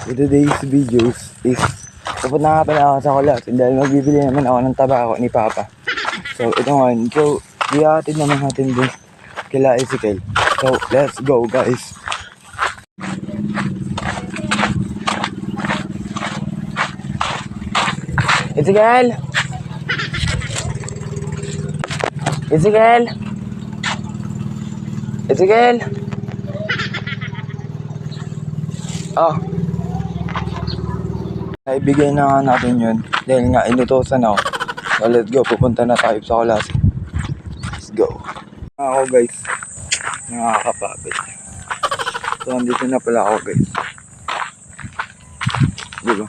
So today's videos is Tapos na nga pala ako sa kulas dahil magbibili naman ako ng tabako ni Papa. So ito nga, so ihatid naman natin dun kila Ezekiel. So let's go guys. Ezekiel! Ezekiel! Ezekiel! Oh. Naibigay na nga natin yun. Dahil nga inutosan ako. So let's go. Pupunta na tayo sa klase. Let's go. Ako guys. Nakakapagod. So andito na pala ako guys. Diba?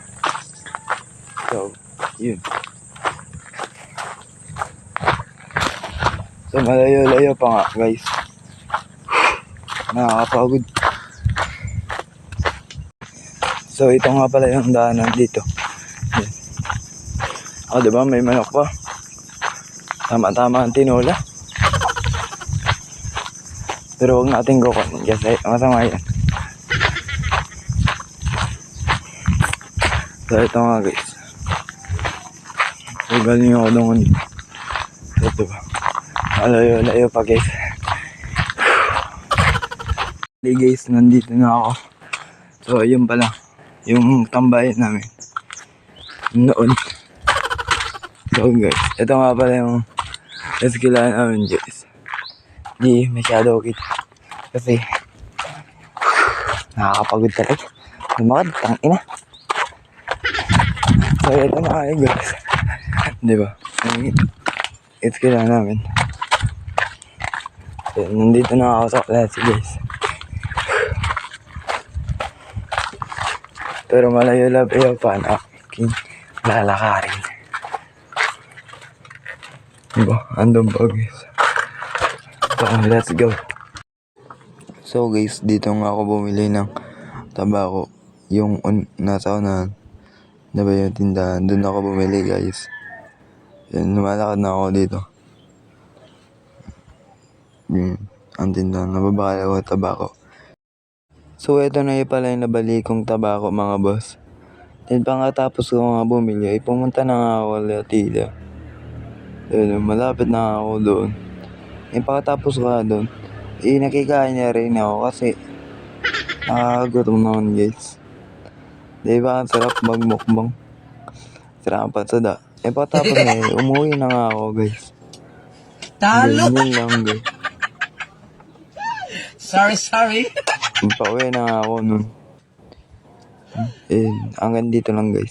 So, yun. So malayo-layo pa nga guys. Nakakapagod. So ito nga pala yung daanan dito. Yan. Oh, di ba may manok pa? Tama-tama ang tinola. Pero huwag natin kukunin kasi masama yan. So ito nga guys. So galing ako doon. So ito ba? Malayo-layo pa guys. Hey guys, nandito na ako. So yun pala. Yung tambayan namin. Noon. So guys, ito nga pala yung eskilaan namin guys. Di masyado okay. Kasi nakakapagod talaga. Lumakad, tang ina. So ito na kayo guys. Di ba? Yung eskilaan namin. So, nandito na ako sa klase guys. Pero malayo love iyo pa na aking lalakarin. Diba? Andun pa guys. So, let's go. So guys, dito nga ako bumili ng tabako. Yung un nasa unahan. Diba yung tindahan? Doon ako bumili guys. Yan, lumalakad na ako dito. Yun, ang tindahan. Nababakal ako tabako. So, ito na yung pala yung nabali kong tabako mga boss. Then, pangkatapos ko nga bumili, ay pumunta na nga ako Latila. Yun, malapit na ako doon. Yung pagkatapos ko nga doon, eh, nakikain niya rin ako kasi nakakagutom naman guys. Di ba, ang sarap magmukbang. Sarap pa sa da. Eh, pagkatapos na yun, umuwi na nga ako guys. Talo! Yun lang guys. Sorry, sorry. Pauwi na nga ako nun. Eh, hanggang dito lang guys.